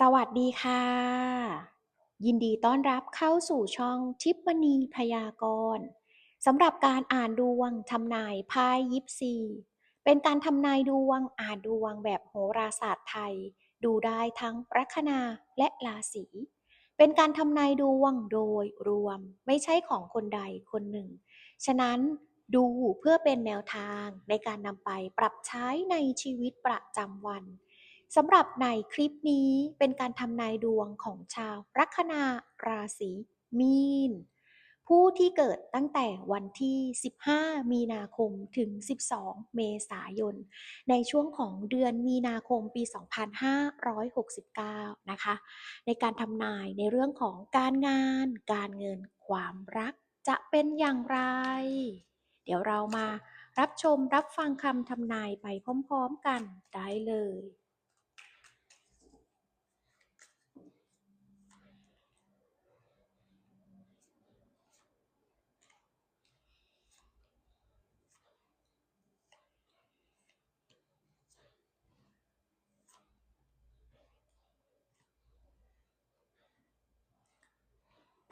สวัสดีค่ะ ยินดีต้อนรับเข้าสู่ช่องทิปมณีพยากรณ์สำหรับการอ่านดวงทำนายไพ่ยิปซี เป็นการทำนายดวงอ่านดวงแบบโหราศาสตร์ไทย ดูได้ทั้งลัคนาและราศีเป็นการทำนายดวงโดยรวมไม่ใช่ของคนใดคนหนึ่ง ฉะนั้นดูเพื่อเป็นแนวทางในการนำไปปรับใช้ในชีวิตประจำวัน สำหรับในคลิปนี้เป็นการทำนายดวงของชาวลัคนาราศีมีน ผู้ที่เกิดตั้งแต่วันที่ 15 มีนาคมถึง 12 เมษายน ในช่วงของเดือนมีนาคมปี 2569 นะคะ ในการทำนายในเรื่องของการงาน การเงิน ความรักจะเป็นอย่างไร เดี๋ยวเรามารับชมรับฟังคำทำนายไปพร้อม ๆ กันได้เลย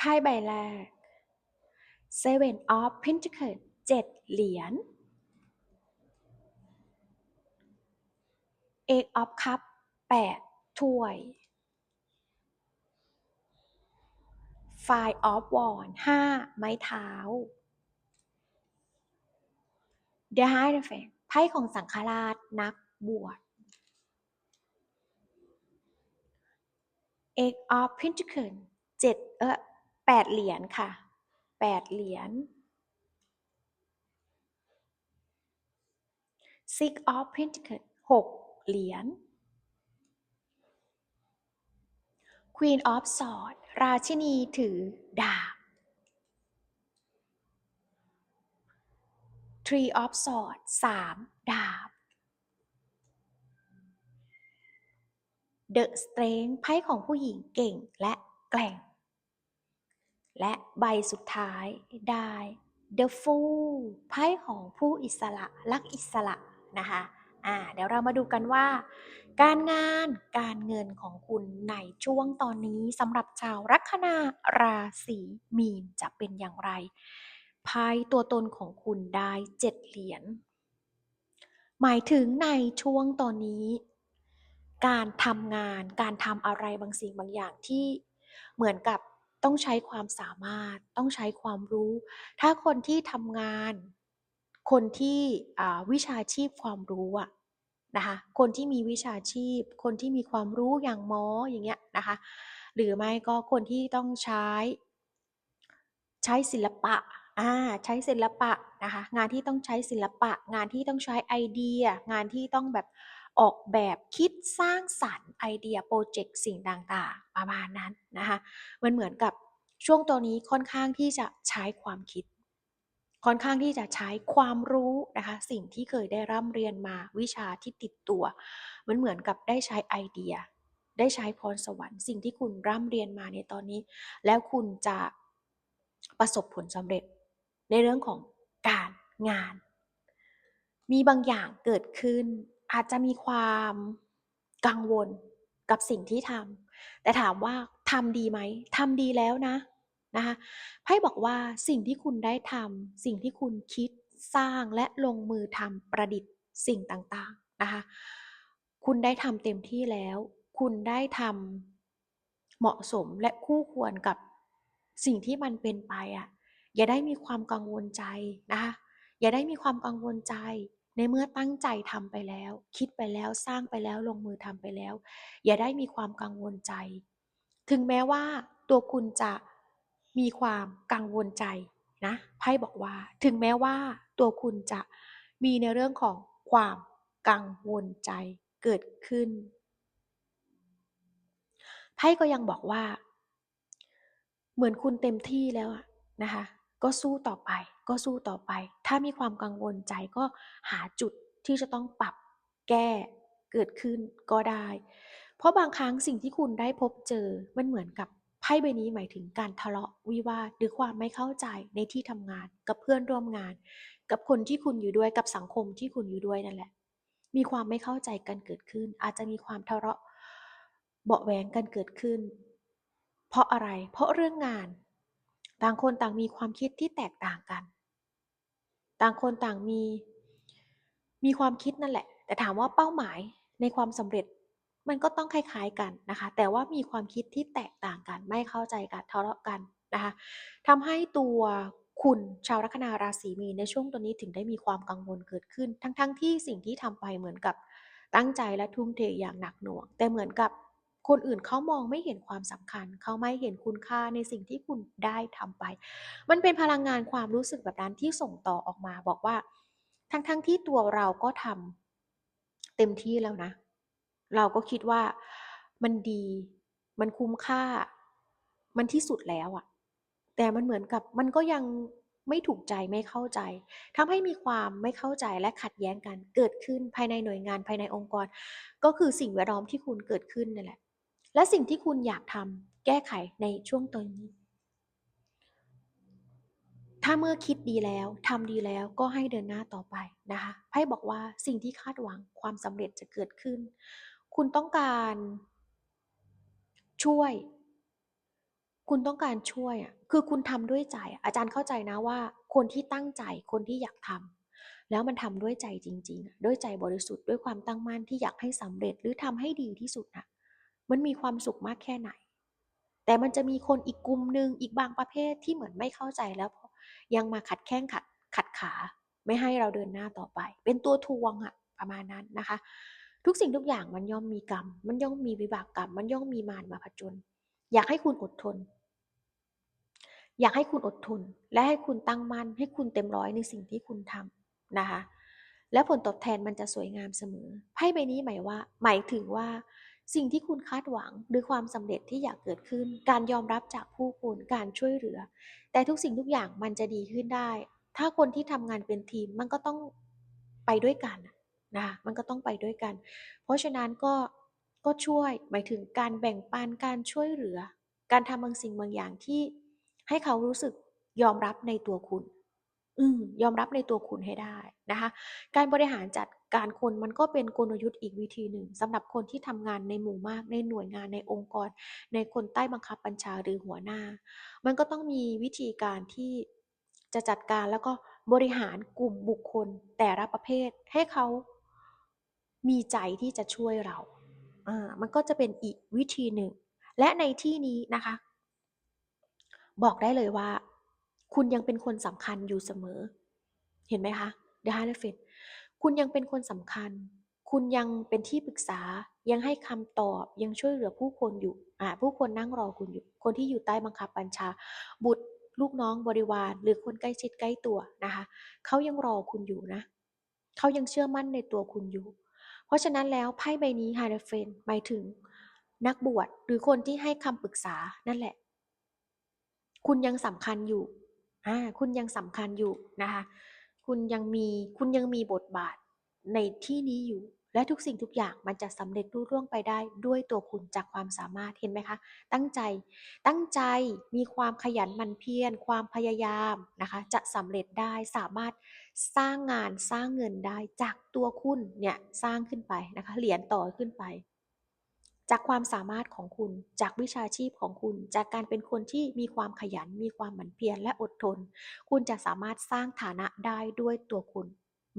พ่ใบแรก Seven of Pentacles เจ็ดเหรียญ Eight of Cups แปดถ้วย Five of Wands ห้าไม้เท้า The Hierophant ไพ่ของสังฆราชนักบวช Eight of Pentacles เจ็ดเออ แปดเหรียญค่ะแปดเหรียญ Six of Pentacles หกเหรียญ Queen of Swords ราชินีถือดาบ Three of Swords สามดาบ The Strength ไพ่ของผู้หญิงเก่งและแกร่ง และใบสุดท้ายได้ The Fool ไพ่ของผู้อิสระรักอิสระนะคะอ่าเดี๋ยวเรามาดูกันว่า การงานการเงินของคุณในช่วงตอนนี้สำหรับชาวลัคนาราศีมีนจะเป็นอย่างไรไพ่ตัวตนของคุณได้เจ็ดเหรียญหมายถึงในช่วงตอนนี้ การทำงานการทำอะไรบางสิ่งบางอย่างที่เหมือนกับ ต้องใช้ความสามารถต้องใช้ความรู้ ถ้าคนที่ทำงาน คนที่วิชาชีพความรู้อะนะคะคนที่มีวิชาชีพ คนที่มีความรู้อย่างหมออย่างเงี้ยนะคะหรือไม่ก็คนที่ต้องใช้ ใช้ศิลปะอ่าใช้ศิลปะนะคะงานที่ต้องใช้ศิลปะ งานที่ต้องใช้ไอเดีย งานที่ต้องแบบ ออกแบบคิดสร้างสรรค์ไอเดียโปรเจกต์สิ่งต่างๆ ประมาณนั้นนะคะมันเหมือนกับช่วงตัวนี้ค่อนข้างที่จะใช้ความคิด ค่อนข้างที่จะใช้ความรู้นะคะสิ่งที่เคยได้ร่ำเรียนมาวิชาที่ติดตัว มันเหมือนกับได้ใช้ไอเดีย ได้ใช้พรสวรรค์สิ่งที่คุณร่ำเรียนมาในตอนนี้ แล้วคุณจะประสบผลสำเร็จในเรื่องของการงาน มีบางอย่างเกิดขึ้น อาจจะมีความกังวลกับสิ่งที่ทำแต่ถามว่าทำดีไหมทำดีแล้วนะนะคะไพ่บอกว่าสิ่งที่คุณได้ทำสิ่งที่คุณคิดสร้างและลงมือทำประดิษฐ์สิ่งต่างๆนะคะคุณได้ทำเต็มที่แล้ว คุณได้ทำเหมาะสมและคู่ควรกับสิ่งที่มันเป็นไปอะอย่าได้มีความกังวลใจนะคะอย่าได้มีความกังวลใจ ในเมื่อตั้งใจทำไปแล้ว คิดไปแล้วสร้างไปแล้วลงมือทำไปแล้ว อย่าได้มีความกังวลใจ ถึงแม้ว่าตัวคุณจะมีความกังวลใจนะไพ่บอกว่า ถึงแม้ว่าตัวคุณจะมีในเรื่องของความกังวลใจเกิดขึ้นไพ่ก็ยังบอกว่า เหมือนคุณเต็มที่แล้วนะคะ ก็สู้ต่อไป ก็สู้ต่อไป ถ้ามีความกังวลใจก็หาจุดที่จะต้องปรับแก้เกิดขึ้นก็ได้ เพราะบางครั้งสิ่งที่คุณได้พบเจอมันเหมือนกับไพ่ใบนี้หมายถึงการทะเลาะวิวาทหรือความไม่เข้าใจในที่ทำงาน กับเพื่อนร่วมงาน กับคนที่คุณอยู่ด้วยกับสังคมที่คุณอยู่ด้วยนั่นแหละ มีความไม่เข้าใจกันเกิดขึ้น อาจจะมีความทะเลาะเบาแหวงกันเกิดขึ้น เพราะอะไร เพราะเรื่องงาน ต่างคนต่างมีความคิดที่แตกต่างกัน ต่างคนต่างมี มีความคิดนั่นแหละ แต่ถามว่าเป้าหมายในความสำเร็จมันก็ต้องคล้ายๆกันนะคะ แต่ว่ามีความคิดที่แตกต่างกัน ไม่เข้าใจกันทะเลาะกันนะคะทำให้ตัวคุณชาวลัคนาราศีมีในช่วงตัวนี้ถึงได้มีความกังวลเกิดขึ้น ทั้งๆทที่สิ่งที่ทำไปเหมือนกับตั้งใจและทุ่มเทอย่างหนักหน่วง แต่เหมือนกับ คนอื่นเขามองไม่เห็นความสำคัญ เขาไม่เห็นคุณค่าในสิ่งที่คุณได้ทำไป มันเป็นพลังงานความรู้สึกแบบนั้นที่ส่งต่อออกมาบอกว่า ทั้งๆทที่ตัวเราก็ทำเต็มที่แล้วนะ เราก็คิดว่ามันดี มันคุ้มค่า มันที่สุดแล้วอะแต่มันเหมือนกับมันก็ยังไม่ถูกใจไม่เข้าใจทำให้มีความไม่เข้าใจและขัดแย้งกันเกิดขึ้นภายในหน่วยงานภายในองค์กร ก็คือสิ่งแวดล้อมที่คุณเกิดขึ้นนั่นแหละ และสิ่งที่คุณอยากทำแก้ไขในช่วงตอนนี้ ถ้าเมื่อคิดดีแล้วทำดีแล้วก็ให้เดินหน้าต่อไปนะคะไพ่บอกว่าสิ่งที่คาดหวังความสำเร็จจะเกิดขึ้น คุณต้องการช่วย คุณต้องการช่วยอะคือคุณทำด้วยใจ อาจารย์เข้าใจนะว่า คนที่ตั้งใจคนที่อยากทำแล้วมันทำด้วยใจจริง ๆ ด้วยใจบริสุทธิ์ด้วยความตั้งมั่นที่อยากให้สำเร็จหรือทำให้ดีที่สุดนะ มันมีความสุขมากแค่ไหน แต่มันจะมีคนอีกกลุ่มหนึ่งอีกบางประเภทที่เหมือนไม่เข้าใจแล้ว ยังมาขัดแข้งขัดขัดขา ไม่ให้เราเดินหน้าต่อไป เป็นตัวทวงอะประมาณนั้นนะคะ ทุกสิ่งทุกอย่างมันย่อมมีกรรม มันย่อมมีวิบากกรรม มันย่อมมีมารมาผจญอยากให้คุณอดทน อยากให้คุณอดทน และให้คุณตั้งมั่นให้คุณเต็มร้อยในสิ่งที่คุณทำนะคะและผลตอบแทนมันจะสวยงามเสมอไพ่ใบนี้หมายว่า หมายถึงว่า สิ่งที่คุณคาดหวังหรือความสำเร็จที่อยากเกิดขึ้น การยอมรับจากผู้คนการช่วยเหลือ แต่ทุกสิ่งทุกอย่างมันจะดีขึ้นได้ ถ้าคนที่ทำงานเป็นทีมมันก็ต้องไปด้วยกันนะมันก็ต้องไปด้วยกัน เพราะฉะนั้นก็ก็ช่วยหมายถึงการแบ่งปันการช่วยเหลือ การทำบางสิ่งบางอย่างที่ให้เขารู้สึกยอมรับในตัวคุณ อืมยอมรับในตัวคุณให้ได้นะคะ การบริหารจัด การคนมันก็เป็นกลยุทธ์อีกวิธีหนึ่งสำหรับคนที่ทำงานในหมู่มากในหน่วยงานในองค์กร ในคนใต้บังคับบัญชาหรือหัวหน้า มันก็ต้องมีวิธีการที่จะจัดการแล้วก็บริหารกลุ่มบุคคลแต่ละประเภทให้เขามีใจที่จะช่วยเรา อ่า มันก็จะเป็นอีกวิธีหนึ่ง และในที่นี้นะคะ บอกได้เลยว่า คุณยังเป็นคนสำคัญอยู่เสมอ เห็นไหมคะเดฮาร์เฟน คุณยังเป็นคนสำคัญ คุณยังเป็นที่ปรึกษา ยังให้คำตอบ ยังช่วยเหลือผู้คนอยู่อ่าผู้คนนั่งรอคุณอยู่ คนที่อยู่ใต้บังคับบัญชา บุตรลูกน้องบริวาร หรือคนใกล้ชิดใกล้ตัวนะคะ เขายังรอคุณอยู่นะ เขายังเชื่อมั่นในตัวคุณอยู่ เพราะฉะนั้นแล้วไพ่ใบนี้ไฮเดรเฟนหมายถึงนักบวชหรือคนที่ให้คำปรึกษานั่นแหละ คุณยังสำคัญอยู่อ่าคุณยังสำคัญอยู่นะคะ คุณยังมีคุณยังมีบทบาทในที่นี้อยู่ และทุกสิ่งทุกอย่างมันจะสำเร็จรุ่ร่วงไปได้ด้วยตัวคุณจากความสามารถเห็นไหมคะ ตั้งใจตั้งใจมีความขยันหมั่นเพียรความพยายามนะคะ จะสำเร็จได้สามารถสร้างงานสร้างเงินได้จากตัวคุณเนี่ยสร้างขึ้นไปนะคะเหรียญต่อขึ้นไป จากความสามารถของคุณ จากวิชาชีพของคุณ จากการเป็นคนที่มีความขยัน มีความหมั่นเพียรและอดทน คุณจะสามารถสร้างฐานะได้ด้วยตัวคุณ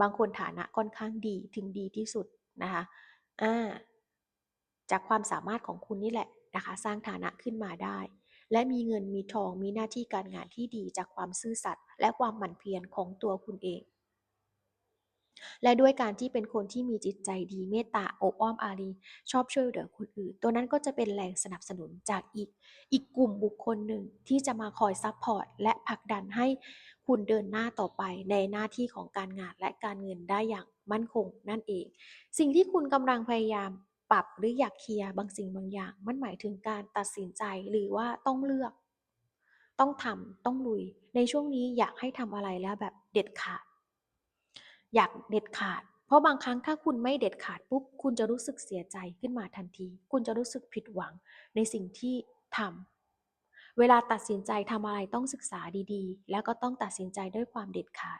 บางคนฐานะค่อนข้างดีถึงดีที่สุดนะคะอ่าจากความสามารถของคุณนี่แหละนะคะ สร้างฐานะขึ้นมาได้ และมีเงินมีทองมีหน้าที่การงานที่ดีจากความซื่อสัตย์และความหมั่นเพียรของตัวคุณเอง และด้วยการที่เป็นคนที่มีจิตใจดีเมตตาอบอ้อมอารี ชอบช่วยเหลือคนอื่น ตัวนั้นก็จะเป็นแรงสนับสนุนจากอีก อีกกลุ่มบุคคลหนึ่งที่จะมาคอยซัพพอร์ตและผลักดันให้คุณเดินหน้าต่อไปในหน้าที่ของการงานและการเงินได้อย่างมั่นคงนั่นเอง สิ่งที่คุณกำลังพยายามปรับหรืออยากเคลียร์บางสิ่งบางอย่าง มันหมายถึงการตัดสินใจหรือว่าต้องเลือก ต้องทำต้องลุย ในช่วงนี้อยากให้ทำอะไรแล้วแบบเด็ดขาด อยากเด็ดขาด เพราะบางครั้งถ้าคุณไม่เด็ดขาดปุ๊บ คุณจะรู้สึกเสียใจขึ้นมาทันที คุณจะรู้สึกผิดหวังในสิ่งที่ทำเวลาตัดสินใจทำอะไรต้องศึกษาดีๆ แล้วก็ต้องตัดสินใจด้วยความเด็ดขาด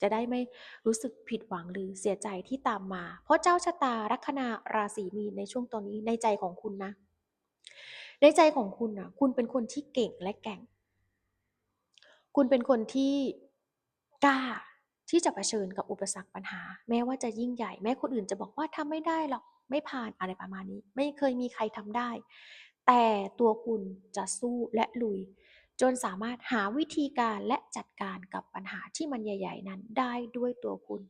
จะได้ไม่รู้สึกผิดหวังหรือเสียใจที่ตามมา เพราะเจ้าชะตาลัคนาราศีมีในช่วงตอนนี้ในใจของคุณนะ ในใจของคุณนะคุณเป็นคนที่เก่งและแก่ง คุณเป็นคนที่กล้า ที่จะเผชิญกับอุปสรรคปัญหา แม้ว่าจะยิ่งใหญ่ แม้คนอื่นจะบอกว่าทำไม่ได้หรอกไม่ผ่านอะไรประมาณนี้ ไม่เคยมีใครทำได้ แต่ตัวคุณจะสู้และลุย จนสามารถหาวิธีการและจัดการกับปัญหาที่มันใหญ่ ๆ นั้นได้ด้วยตัวคุณ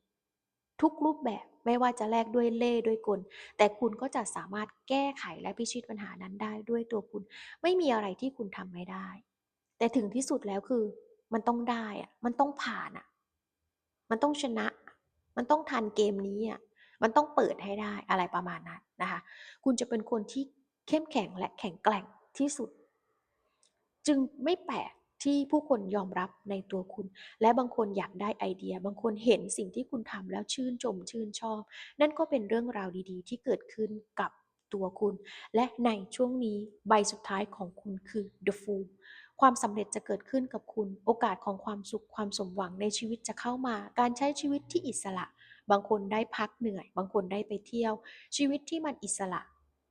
ทุกรูปแบบไม่ว่าจะแลกด้วยเล่ด้วยกล แต่คุณก็จะสามารถแก้ไขและพิชิตปัญหานั้นได้ด้วยตัวคุณ ไม่มีอะไรที่คุณทำไม่ได้ แต่ถึงที่สุดแล้วคือ มันต้องได้อะมันต้องผ่านอะ มันต้องชนะ มันต้องทันเกมนี้อะมันต้องเปิดให้ได้อะไรประมาณนั้นนะคะ คุณจะเป็นคนที่เข้มแข็งและแข็งแกร่งที่สุด จึงไม่แปลกที่ผู้คนยอมรับในตัวคุณ และบางคนอยากได้ไอเดีย บางคนเห็นสิ่งที่คุณทำแล้วชื่นชมชื่นชอบ นั่นก็เป็นเรื่องราวดีๆ ที่เกิดขึ้นกับตัวคุณ และในช่วงนี้ใบสุดท้ายของคุณคือ The Fool ความสำเร็จจะเกิดขึ้นกับคุณ โอกาสของความสุขความสมหวังในชีวิตจะเข้ามา การใช้ชีวิตที่อิสระ บางคนได้พักเหนื่อย บางคนได้ไปเที่ยว ชีวิตที่มันอิสระ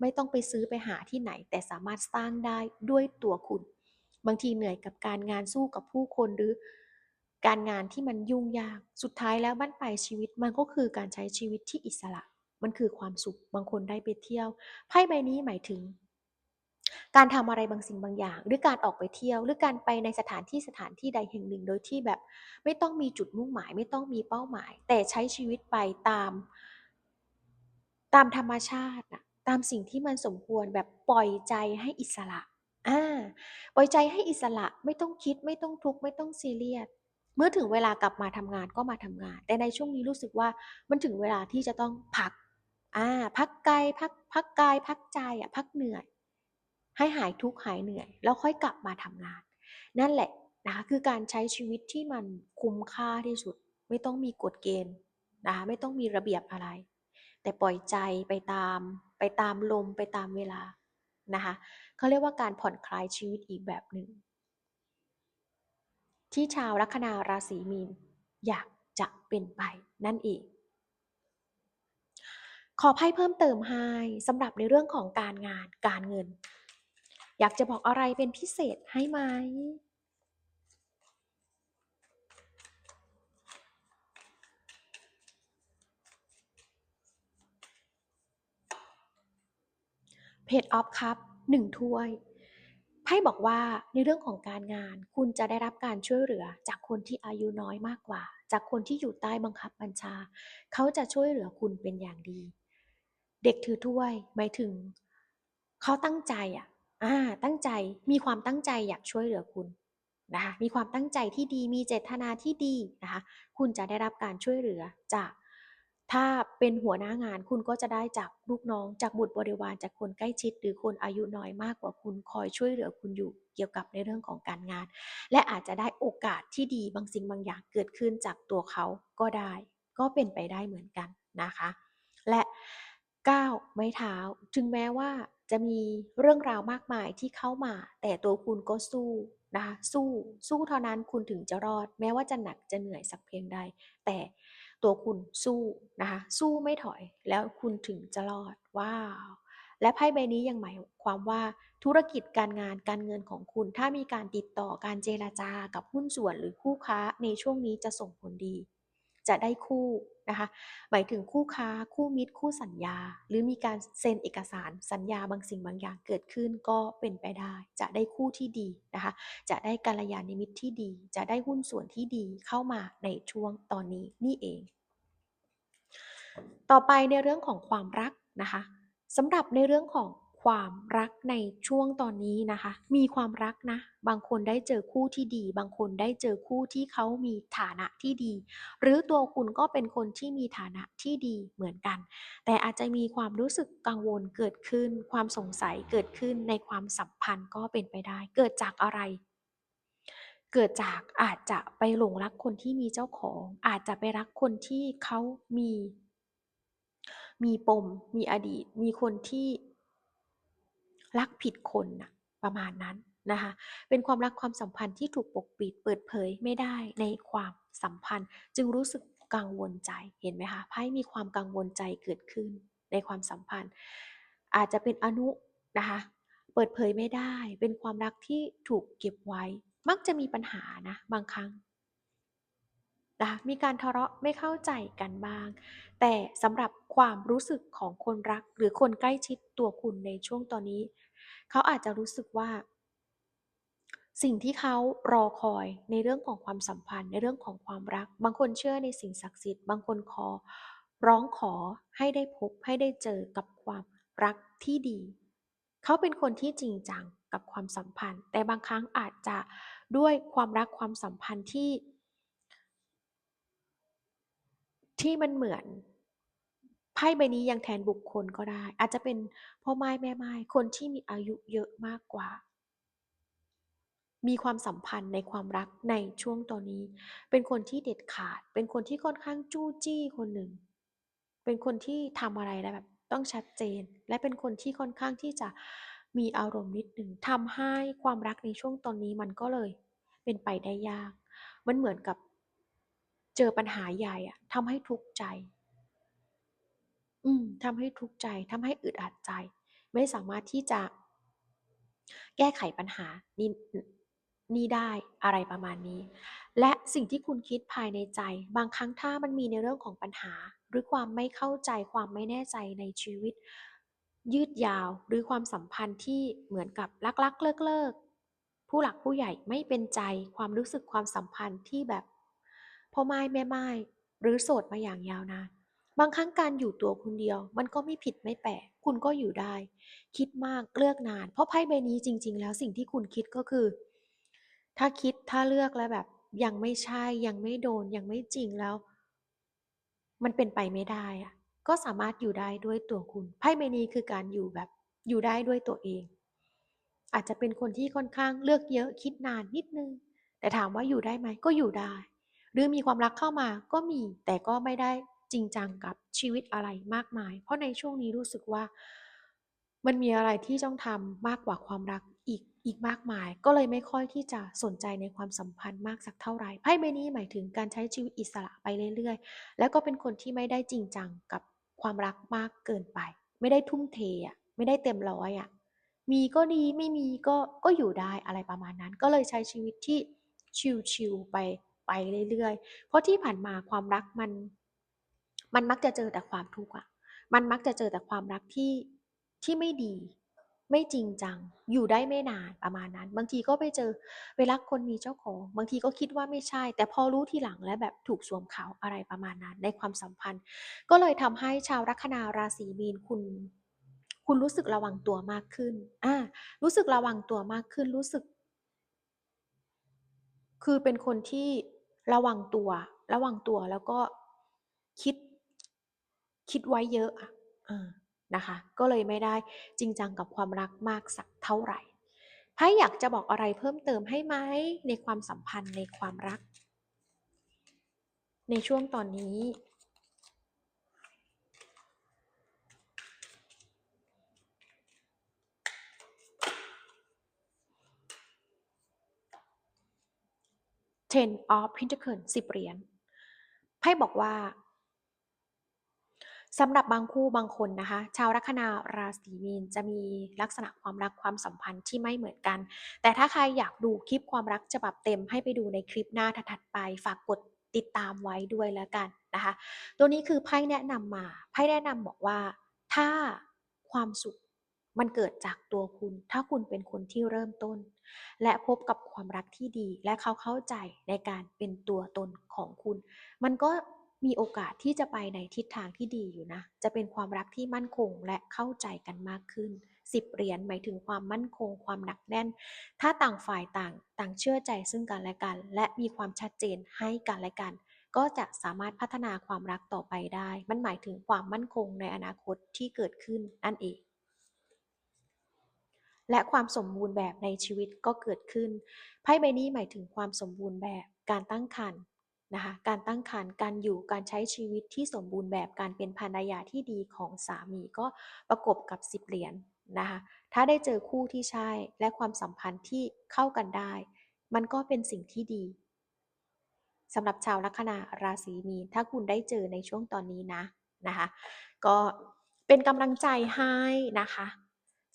ไม่ต้องไปซื้อไปหาที่ไหน แต่สามารถสร้างได้ด้วยตัวคุณ บางทีเหนื่อยกับการงานสู้กับผู้คนหรือการงานที่มันยุ่งยาก สุดท้ายแล้วบ้านปลายชีวิตมันก็คือการใช้ชีวิตที่อิสระ มันคือความสุข บางคนได้ไปเที่ยว ไพ่ใบนี้หมายถึง การทำอะไรบางสิ่งบางอย่าง หรือการออกไปเที่ยว หรือการไปในสถานที่สถานที่ใดแห่งหนึ่ง โดยที่แบบไม่ต้องมีจุดมุ่งหมาย ไม่ต้องมีเป้าหมาย แต่ใช้ชีวิตไปตาม ตามธรรมชาติอะตามสิ่งที่มันสมควรแบบปล่อยใจให้อิสระอ่าปล่อยใจให้อิสระไม่ต้องคิดไม่ต้องทุกข์ไม่ต้องซีเรียสเมื่อถึงเวลากลับมาทำงานก็มาทำงาน แต่ในช่วงนี้รู้สึกว่ามันถึงเวลาที่จะต้องพักอ่าพักกายพักพักกายพักใจอะพักเหนื่อย ให้หายทุกข์หายเหนื่อย แล้วค่อยกลับมาทำงาน นั่นแหละนะคะคือการใช้ชีวิตที่มันคุ้มค่าที่สุด ไม่ต้องมีกฎเกณฑ์นะคะไม่ต้องมีระเบียบอะไร แต่ปล่อยใจไปตาม ไปตามลมไปตามเวลานะคะเขาเรียกว่าการผ่อนคลายชีวิตอีกแบบหนึ่ง ที่ชาวลัคนาราศีมีนอยากจะเป็นไปนั่นเองขอไพ่เพิ่มเติมให้สำหรับในเรื่องของการงานการเงิน อยากจะบอกอะไรเป็นพิเศษให้ไหม เพจออฟครับหนึ่งถ้วย ไพ่บอกว่าในเรื่องของการงาน คุณจะได้รับการช่วยเหลือจากคนที่อายุน้อยมากกว่า จากคนที่อยู่ใต้บังคับบัญชา เขาจะช่วยเหลือคุณเป็นอย่างดี เด็กถือถ้วยหมายถึง เขาตั้งใจอะ อ่าตั้งใจมีความตั้งใจอยากช่วยเหลือคุณนะคะมีความตั้งใจที่ดีมีเจตนาที่ดีนะคะคุณจะได้รับการช่วยเหลือจากถ้าเป็นหัวหน้างานคุณก็จะได้จากลูกน้องจากบุตรบริวารจากคนใกล้ชิด หรือคนอายุน้อยมากกว่าคุณคอยช่วยเหลือคุณอยู่เกี่ยวกับในเรื่องของการงาน และอาจจะได้โอกาสที่ดีบางสิ่งบางอย่างเกิดขึ้นจากตัวเขาก็ได้ ก็เป็นไปได้เหมือนกันนะคะ และก้าวไม้เท้า ถึงแม้ว่า จะมีเรื่องราวมากมายที่เข้ามา แต่ตัวคุณก็สู้นะคะสู้สู้เท่านั้นคุณถึงจะรอด แม้ว่าจะหนักจะเหนื่อยสักเพียงใด แต่ตัวคุณสู้นะคะสู้ไม่ถอยแล้วคุณถึงจะรอดว้าวและไพ่ใบนี้ยังหมายความว่าธุรกิจการงานการเงินของคุณ ถ้ามีการติดต่อการเจราจากับหุ้นส่วนหรือคู่ค้าในช่วงนี้จะส่งผลดี จะได้คู่นะคะหมายถึงคู่ค้าคู่มิตรคู่สัญญา หรือมีการเซ็นเอกสารสัญญาบางสิ่งบางอย่างเกิดขึ้นก็เป็นไปได้ จะได้คู่ที่ดีนะคะจะได้กัลยาณมิตที่ดี จะได้หุ้นส่วนที่ดีเข้ามาในช่วงตอนนี้นี่เอง ต่อไปในเรื่องของความรักนะคะสำหรับในเรื่องของ ความรักในช่วงตอนนี้นะคะ มีความรักนะ บางคนได้เจอคู่ที่ดี บางคนได้เจอคู่ที่เขามีฐานะที่ดี หรือตัวคุณก็เป็นคนที่มีฐานะที่ดีเหมือนกัน แต่อาจจะมีความรู้สึกกังวลเกิดขึ้น ความสงสัยเกิดขึ้นในความสัมพันธ์ก็เป็นไปได้ เกิดจากอะไรเกิดจากอาจจะไปหลงรักคนที่มีเจ้าของ อาจจะไปรักคนที่เขามี มีปม มีอดีต มีคนที่ รักผิดคนนะประมาณนั้นนะคะ เป็นความรักความสัมพันธ์ที่ถูกปกปิดเปิดเผยไม่ได้ในความสัมพันธ์ จึงรู้สึกกังวลใจเห็นไหมคะไพ่มีความกังวลใจเกิดขึ้นในความสัมพันธ์ อาจจะเป็นอนุนะคะเปิดเผยไม่ได้ เป็นความรักที่ถูกเก็บไว้ มักจะมีปัญหานะบางครั้งนะคะมีการทะเลาะไม่เข้าใจกันบ้าง แต่สำหรับความรู้สึกของคนรักหรือคนใกล้ชิดตัวคุณในช่วงตอนนี้ เขาอาจจะรู้สึกว่า สิ่งที่เขารอคอยในเรื่องของความสัมพันธ์ ในเรื่องของความรัก บางคนเชื่อในสิ่งศักดิ์สิทธิ์ บางคนขอร้องขอให้ได้พบให้ได้เจอกับความรักที่ดี เขาเป็นคนที่จริงจังกับความสัมพันธ์ แต่บางครั้งอาจจะด้วยความรักความสัมพันธ์ที่ ที่มันเหมือน ไพ่ใบนี้ยังแทนบุคคลก็ได้ อาจจะเป็นพ่อไม้แม่ไม้คนที่มีอายุเยอะมากกว่า มีความสัมพันธ์ในความรักในช่วงตอนนี้ เป็นคนที่เด็ดขาด เป็นคนที่ค่อนข้างจู้จี้คนหนึ่ง เป็นคนที่ทำอะไรแล้วแบบต้องชัดเจน และเป็นคนที่ค่อนข้างที่จะมีอารมณ์นิดหนึ่งทำให้ความรักในช่วงตอนนี้มันก็เลยเป็นไปได้ยาก มันเหมือนกับเจอปัญหาใหญ่อะทำให้ทุกข์ใจ อืม ทำให้ทุกข์ใจ ทำให้อึดอัดใจ ไม่สามารถที่จะ แก้ไขปัญหานี้ นี้ได้ อะไรประมาณนี้ และสิ่งที่คุณคิดภายในใจ บางครั้งถ้ามันมีในเรื่องของปัญหา หรือความไม่เข้าใจ ความไม่แน่ใจในชีวิต ยืดยาว หรือความสัมพันธ์ที่เหมือนกับรัก ๆ เลิก ๆ ผู้หลักผู้ใหญ่ไม่เป็นใจ ความรู้สึกความสัมพันธ์ที่แบบพ่อไม้แม่ไม้หรือโสดมาอย่างยาวนาน บางครั้งการอยู่ตัวคนเดียว มันก็ไม่ผิดไม่แปลกคุณก็อยู่ได้ คิดมากเลือกนาน เพราะไพ่ใบนี้จริง ๆ แล้วสิ่งที่คุณคิดก็คือ ถ้าคิดถ้าเลือกแล้วแบบ ยังไม่ใช่ยังไม่โดนยังไม่จริงแล้ว มันเป็นไปไม่ได้อะก็สามารถอยู่ได้ด้วยตัวคุณไพ่ใบนี้คือการอยู่แบบ อยู่ได้ด้วยตัวเอง อาจจะเป็นคนที่ค่อนข้างเลือกเยอะคิดนานนิดนึง แต่ถามว่าอยู่ได้ไหมก็อยู่ได้ หรือมีความรักเข้ามาก็มีแต่ก็ไม่ได้ จริงจังกับชีวิตอะไรมากมาย เพราะในช่วงนี้รู้สึกว่ามันมีอะไรที่ต้องทำมากกว่าความรักอีกอีกมากมาย ก็เลยไม่ค่อยที่จะสนใจในความสัมพันธ์มากสักเท่าไหร่ไพ่ใบนี้หมายถึงการใช้ชีวิตอิสระไปเรื่อยๆ แล้วก็เป็นคนที่ไม่ได้จริงจังกับความรักมากเกินไป ไม่ได้ทุ่มเทอะไม่ได้เต็มร้อยอะมีก็ดีไม่มีก็ก็อยู่ได้อะไรประมาณนั้น ก็เลยใช้ชีวิตที่ชิลๆไปไปเรื่อยๆ เพราะที่ผ่านมาความรักมัน มันมักจะเจอแต่ความทุกข์อะ มันมักจะเจอแต่ความรักที่ที่ไม่ดี ไม่จริงจัง อยู่ได้ไม่นานประมาณนั้น บางทีก็ไปเจอไปรักคนมีเจ้าของ บางทีก็คิดว่าไม่ใช่ แต่พอรู้ทีหลังแล้วแบบถูกสวมเขาอะไรประมาณนั้น ในความสัมพันธ์ ก็เลยทำให้ชาวลัคนาราศีมีนคุณ คุณรู้สึกระวังตัวมากขึ้น อ่า รู้สึกระวังตัวมากขึ้น รู้สึก คือเป็นคนที่ระวังตัว ระวังตัวแล้วก็คิด คิดไว้เยอะอะอ่านะคะ ก็เลยไม่ได้จริงจังกับความรักมากสักเท่าไหร่ไพ่อยากจะบอกอะไรเพิ่มเติมให้ไหมในความสัมพันธ์ในความรัก ในช่วงตอนนี้ Ten of Pentacles 10 เหรียญไพ่บอกว่า สำหรับบางคู่บางคนนะคะ ชาวลัคนาราศีมีนจะมีลักษณะความรักความสัมพันธ์ที่ไม่เหมือนกัน แต่ถ้าใครอยากดูคลิปความรักฉบับเต็มให้ไปดูในคลิปหน้าถัดไป ฝากกดติดตามไว้ด้วยแล้วกันนะคะ ตัวนี้คือไพ่แนะนำมาไพ่แนะนำบอกว่า ถ้าความสุขมันเกิดจากตัวคุณ ถ้าคุณเป็นคนที่เริ่มต้น และพบกับความรักที่ดี และเขาเข้าใจในการเป็นตัวตนของคุณ มันก็ มีโอกาสที่จะไปในทิศทางที่ดีอยู่นะ จะเป็นความรักที่มั่นคงและเข้าใจกันมากขึ้นสิบเหรียญหมายถึงความมั่นคงความหนักแน่น ถ้าต่างฝ่ายต่างต่างเชื่อใจซึ่งกันและกัน และมีความชัดเจนให้กันและกัน ก็จะสามารถพัฒนาความรักต่อไปได้ มันหมายถึงความมั่นคงในอนาคตที่เกิดขึ้นนั่นเองและความสมบูรณ์แบบในชีวิตก็เกิดขึ้น ไพ่ใบนี้หมายถึงความสมบูรณ์แบบ การตั้งครรภ์ นะคะการตั้งครรภ์การอยู่การใช้ชีวิตที่สมบูรณ์แบบการเป็นภรรยาที่ดีของสามีก็ประกบกับสิบเหรียญนะคะถ้าได้เจอคู่ที่ใช่และความสัมพันธ์ที่เข้ากันได้ มันก็เป็นสิ่งที่ดีสำหรับชาวลัคนาราศีมีนถ้าคุณได้เจอในช่วงตอนนี้นะนะคะก็เป็นกำลังใจให้นะคะ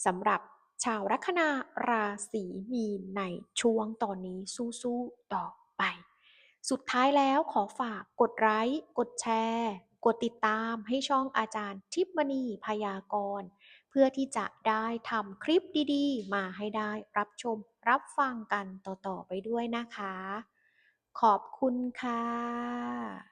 สำหรับชาวลัคนาราศีมีนในช่วงตอนนี้สู้ๆต่อไป สุดท้ายแล้วขอฝากกดไลค์ กดแชร์ กดติดตามให้ช่องอาจารย์ทิพมณีพยากร เพื่อที่จะได้ทำคลิปดีๆ มาให้ได้รับชมรับฟังกันต่อๆไปด้วยนะคะ ขอบคุณค่ะ